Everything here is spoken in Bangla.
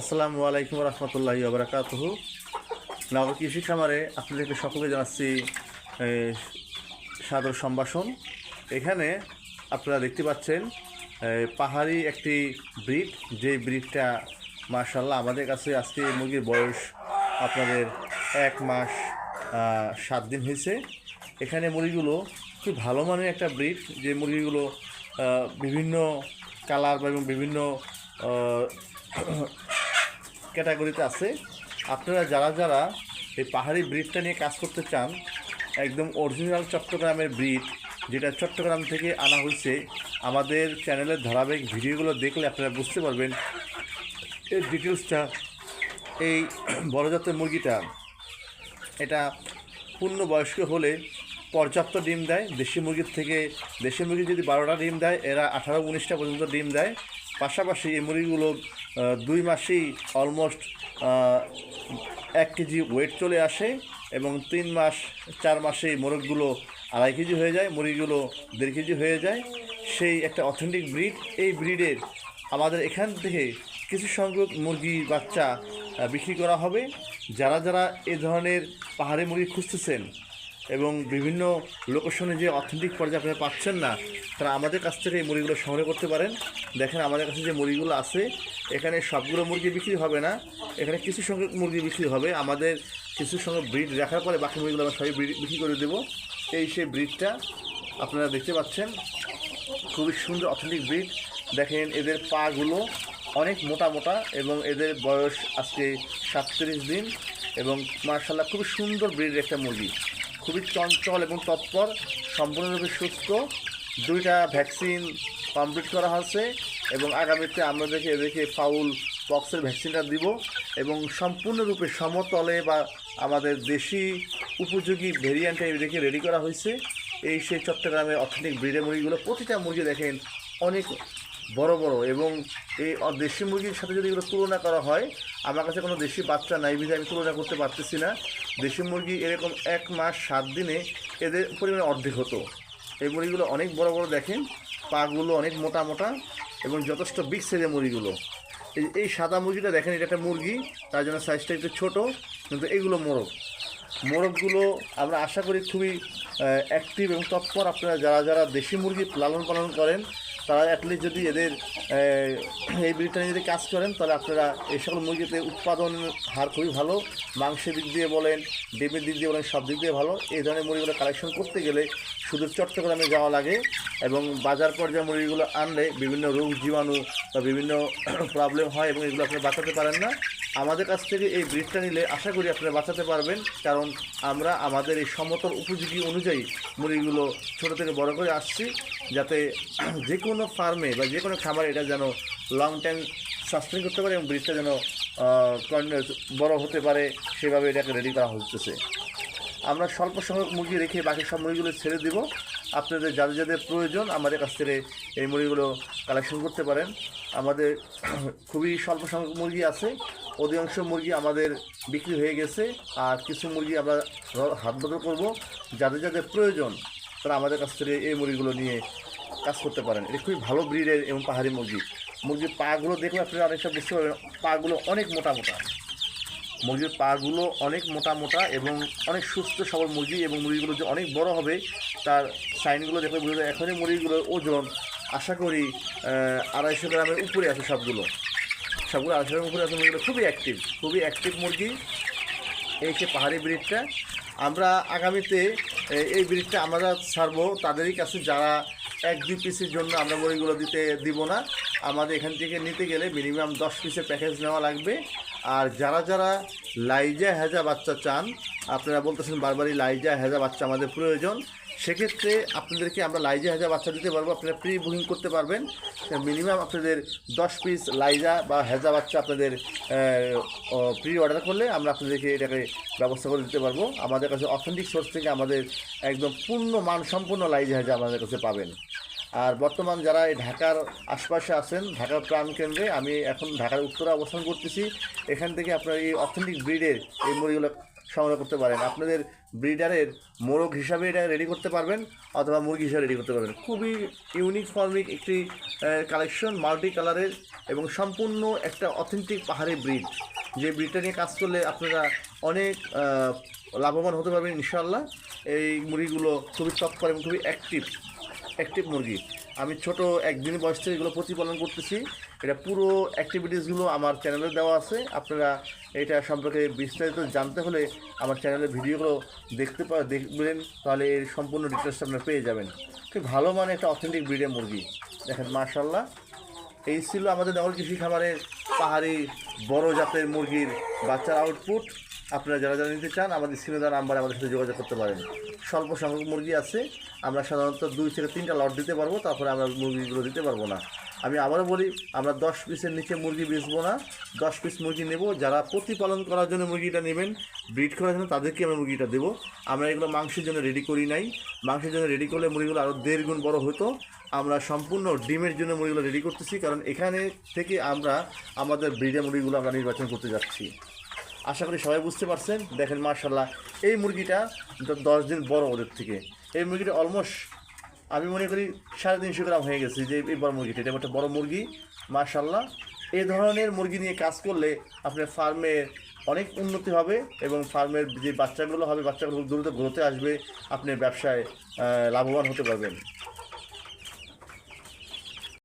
আসসালামু আলাইকুম রহমতুল্লাহি আবরাকাতহ নগর কৃষি খামারে আপনাদেরকে সকলে জানাচ্ছি সাদর সম্ভাষণ। এখানে আপনারা দেখতে পাচ্ছেন পাহাড়ি একটি ব্রিড, যে ব্রিডটা মার্শাল্লাহ আমাদের কাছে আজকে মুরগির বয়স আপনাদের এক মাস সাত দিন হয়েছে। এখানে মুরগিগুলো খুব ভালো মানের একটা ব্রিড, যে মুরগিগুলো বিভিন্ন কালার বা এবং বিভিন্ন ক্যাটাগরিতে আছে। আপনারা যারা যারা এই পাহাড়ি ব্রিডটা নিয়ে কাজ করতে চান, একদম অরিজিনাল চট্টগ্রামের ব্রিড, যেটা চট্টগ্রাম থেকে আনা হয়েছে, আমাদের চ্যানেলের ধারাবাহিক ভিডিওগুলো দেখলে আপনারা বুঝতে পারবেন। এর ডিটেলসটা এই বড় জাতের মুরগিটা, এটা পূর্ণ বয়স্ক হলে পর্যাপ্ত ডিম দেয়, দেশি মুরগির থেকে, দেশি মুরগি যদি বারোটা ডিম দেয়, এরা আঠারো, উনিশটা পর্যন্ত ডিম দেয়। পাশাপাশি এই মুরগিগুলো দুই মাসেই অলমোস্ট এক কেজি ওয়েট চলে আসে এবং তিন মাস, চার মাসেই মোরগগুলো আড়াই কেজি হয়ে যায়, মুরগিগুলো দেড় কেজি হয়ে যায়। সেই একটা অথেন্টিক ব্রিড এই ব্রিডের আমাদের এখান থেকে কিছু সংখ্যক মুরগি, বাচ্চা বিক্রি করা হবে। যারা যারা এ ধরনের পাহাড়ি মুরগি খুঁজতেছেন এবং বিভিন্ন লোকেশনে যে অথেন্টিক পর্যায়ে আপনারা পাচ্ছেন না তারা আমাদের কাছ থেকে এই মুরগিগুলো সংগ্রহ করতে পারেন। দেখেন আমাদের কাছে যে মুরগিগুলো আছে, এখানে সবগুলো মুরগি বিক্রি হবে না। এখানে কিছু সংখ্যক মুরগি বিক্রি হবে। আমাদের কিছু সংখ্যক ব্রিড রাখার পরে বাকি মুরগিগুলো আমরা সবাই বিক্রি করে দেবো। এই সেই ব্রিডটা আপনারা দেখতে পাচ্ছেন। খুবই সুন্দর অথেন্টিক ব্রিড দেখেন এদের পাগুলো অনেক মোটা মোটা এবং এদের বয়স আজকে সাতত্রিশ দিন এবং মার্শাল্লাহ খুবই সুন্দর ব্রিডের একটা মুরগি। খুবই চঞ্চল এবং তৎপর, সম্পূর্ণরূপে সুস্থ। দুইটা ভ্যাকসিন কমপ্লিট করা হয়েছে এবং আগামীতে আমরা দেখে এদেরকে ফাউল পক্সের ভ্যাকসিনটা দিব এবং সম্পূর্ণরূপে সমতলে বা আমাদের দেশি উপযোগী ভেরিয়েন্টে এদেরকে রেডি করা হয়েছে। এই সেই চট্টগ্রামের অথেন্টিক ব্রিডের মুরগিগুলো প্রতিটা মুরগি দেখেন অনেক বড় বড় এবং এই দেশি মুরগির সাথে যদি এগুলো তুলনা করা হয়, আমার কাছে কোনো দেশি বাচ্চা নাই বিধে আমি তুলনা করতে পারতেছি না। দেশি মুরগি এরকম এক মাস সাত দিনে এদের পরিমাণে অর্ধেক হতো। এই মুরগিগুলো অনেক বড় বড় দেখেন, পাগুলো অনেক মোটা মোটা এবং যথেষ্ট বিগ সাইজের মুরগিগুলো এই এই সাদা মুরগিটা দেখেন, এটা একটা মুরগি, তার জন্য সাইজটা একটু ছোটো, কিন্তু এগুলো মোরগ। মোরগগুলো আমরা আশা করি খুবই অ্যাক্টিভ এবং তৎপর আপনারা যারা যারা দেশি মুরগি লালন পালন করেন, তারা অ্যাটলিস্ট যদি এদের এই ব্রিডটা যদি কাজ করেন, তাহলে আপনারা এই সকল মুরগিতে উৎপাদন হার খুবই ভালো। মাংসের দিক দিয়ে বলেন, ডিমের দিক দিয়ে বলেন, সব দিক দিয়ে ভালো। এই ধরনের মুরগিগুলো কালেকশন করতে গেলে শুধু চট্টগ্রামে যাওয়া লাগে এবং বাজার পর্যায়ে মুরগিগুলো আনলে বিভিন্ন রোগ, জীবাণু বা বিভিন্ন প্রবলেম হয় এবং এগুলো আপনি বাঁচাতে পারেন না। আমাদের কাছ থেকে এই ব্রিডটা নিলে আশা করি আপনারা বাঁচাতে পারবেন, কারণ আমরা আমাদের এই সমতল উপযোগী অনুযায়ী মুরগিগুলো ছোটো থেকে বড় করে আসছি, যাতে যে কোনো ফার্মে বা যে কোনো খামারে এটা যেন লং টাইম সাস্টেন করতে পারে এবং ব্রিডটা যেন বড় হতে পারে, সেভাবে এটাকে রেডি করা হচ্ছে। আমরা স্বল্প সংখ্যক মুরগি রেখে বাকি সব মুরগিগুলো ছেড়ে দিব। আপনাদের যাদের যাদের প্রয়োজন, আমাদের কাছ থেকে এই মুরগিগুলো কালেকশন করতে পারেন। আমাদের খুবই স্বল্প সংখ্যক মুরগি আছে। অধিকাংশ মুরগি আমাদের বিক্রি হয়ে গেছে। আর কিছু মুরগি আমরা হাত বদল করব। যাদের যাদের প্রয়োজন, তারা আমাদের কাছ থেকে এই মুরগিগুলো নিয়ে কাজ করতে পারেন। এটা খুবই ভালো ব্রিডের এবং পাহাড়ি মুরগি। মুরগির পাগুলো দেখলে আপনারা অনেকটা বুঝতে পারবেন, পাগুলো অনেক মোটা মোটা। মুরগির পাগুলো অনেক মোটা মোটা এবং অনেক সুস্থ সবল মুরগি এবং মুরগিগুলো যে অনেক বড় হবে, তার সাইনগুলো দেখলে বোঝা যায় এখনই মুরগিগুলোর ওজন আশা করি আড়াইশো গ্রামের উপরে আছে সবগুলো। সবগুলো আড়াইশো গ্রামের উপরে আছে মুরগিগুলো। খুবই অ্যাক্টিভ খুবই অ্যাক্টিভ মুরগি। এই যে পাহাড়ি ব্রিডটা। আমরা আগামীতে এই ব্রিডটা আমরা ছাড়বো। তাদেরই কাছে যারা এক দুই পিসের জন্য আমরা মুরগিগুলো দিতে দিব না। আমাদের এখান থেকে নিতে গেলে মিনিমাম দশ পিসের প্যাকেজ নেওয়া লাগবে। আর যারা যারা লাইজা হেজা বাচ্চা চান, আপনারা বলতেছেন বারবারই লাইজা হেজা বাচ্চা আমাদের প্রয়োজন। সেক্ষেত্রে আপনাদেরকে আমরা লাইজা হেজা বাচ্চা দিতে পারব, আপনারা প্রি বুকিং করতে পারবেন। মিনিমাম আপনাদের দশ পিস লাইজা বা হেজা বাচ্চা আপনাদের প্রি অর্ডার করলে আমরা আপনাদেরকে এটাকে ব্যবস্থা করে দিতে পারব। আমাদের কাছে অথেন্টিক সোর্স থেকে আমাদের একদম পূর্ণ মানসম্পন্ন লাইজা হেজা আমাদের কাছে পাবেন। আর বর্তমান যারা এই ঢাকার আশপাশে আছেন, ঢাকার প্রাণকেন্দ্রে আমি এখন ঢাকার উত্তরে অবস্থান করতেছি। এখান থেকে আপনার এই অথেন্টিক ব্রিডের এই মুরগিগুলো সংগ্রহ করতে পারেন। আপনাদের ব্রিডারের মোরগ হিসাবে এটা রেডি করতে পারবেন, অথবা মুরগি হিসাবে রেডি করতে পারবেন। খুবই ইউনিক ফর্মিক একটি কালেকশন মাল্টি কালারের এবং সম্পূর্ণ একটা অথেন্টিক পাহাড়ি ব্রিড যে ব্রিডটা নিয়ে কাজ করলে আপনারা অনেক লাভবান হতে পারবেন ইনশাল্লাহ এই মুরগিগুলো খুবই তৎপর এবং খুবই অ্যাক্টিভ অ্যাক্টিভ মুরগি। আমি ছোট একদিন বয়স থেকে এগুলো প্রতিপালন করতেছি। এটা পুরো অ্যাক্টিভিটিসগুলো আমার চ্যানেলে দেওয়া আছে। আপনারা এটা সম্পর্কে বিস্তারিত জানতে হলে আমার চ্যানেলের ভিডিওগুলো দেখতে পা দেখবেন, তাহলে এর সম্পূর্ণ ডিটেলস আপনারা পেয়ে যাবেন। খুব ভালো মানে একটা অথেন্টিক ব্রিডের মুরগি। দেখেন মার্শাল্লাহ এই ছিল আমাদের নগর কৃষি খামারের পাহাড়ি বড় জাতের মুরগির বাচ্চার আউটপুট আপনারা যারা যারা নিতে চান, আমাদের দেওয়া নাম্বারে আমাদের সাথে যোগাযোগ করতে পারেন। স্বল্প সংখ্যক মুরগি আছে, আমরা সাধারণত দুই থেকে তিনটা লট দিতে পারব, তারপরে আমরা মুরগিগুলো দিতে পারব না। আমি আবারও বলি, আমরা দশ পিসের নিচে মুরগি বেচবো না। দশ পিস মুরগি নেব, যারা প্রতিপালন করার জন্য মুরগিটা নেবেন, ব্রিড করার জন্য তাদেরকে আমরা মুরগিটা দেবো। আমরা এগুলো মাংসের জন্য রেডি করি নাই। মাংসের জন্য রেডি করলে মুরগিগুলো আরও দেড় গুণ বড় হতো। আমরা সম্পূর্ণ ডিমের জন্য মুরগিগুলো রেডি করতেছি, কারণ এখানে থেকে আমরা আমাদের ব্রিডের মুরগিগুলো আমরা নির্বাচন করতে যাচ্ছি। আশা করি সবাই বুঝতে পারছেন। দেখেন মার্শাল্লাহ এই মুরগিটা দশ দিন বড় ওদের থেকে। এই মুরগিটা অলমোস্ট, আমি মনে করি সাড়ে তিনশো গ্রাম হয়ে গেছে যে এই বড় মুরগিটা। এটা একটা বড় মুরগি মার্শাল্লাহ এই ধরনের মুরগি নিয়ে কাজ করলে আপনার ফার্মের অনেক উন্নতি হবে এবং ফার্মের যে বাচ্চাগুলো হবে, বাচ্চাগুলো দ্রুত গ্রোথে আসবে, আপনি ব্যবসায় লাভবান হতে পারবেন।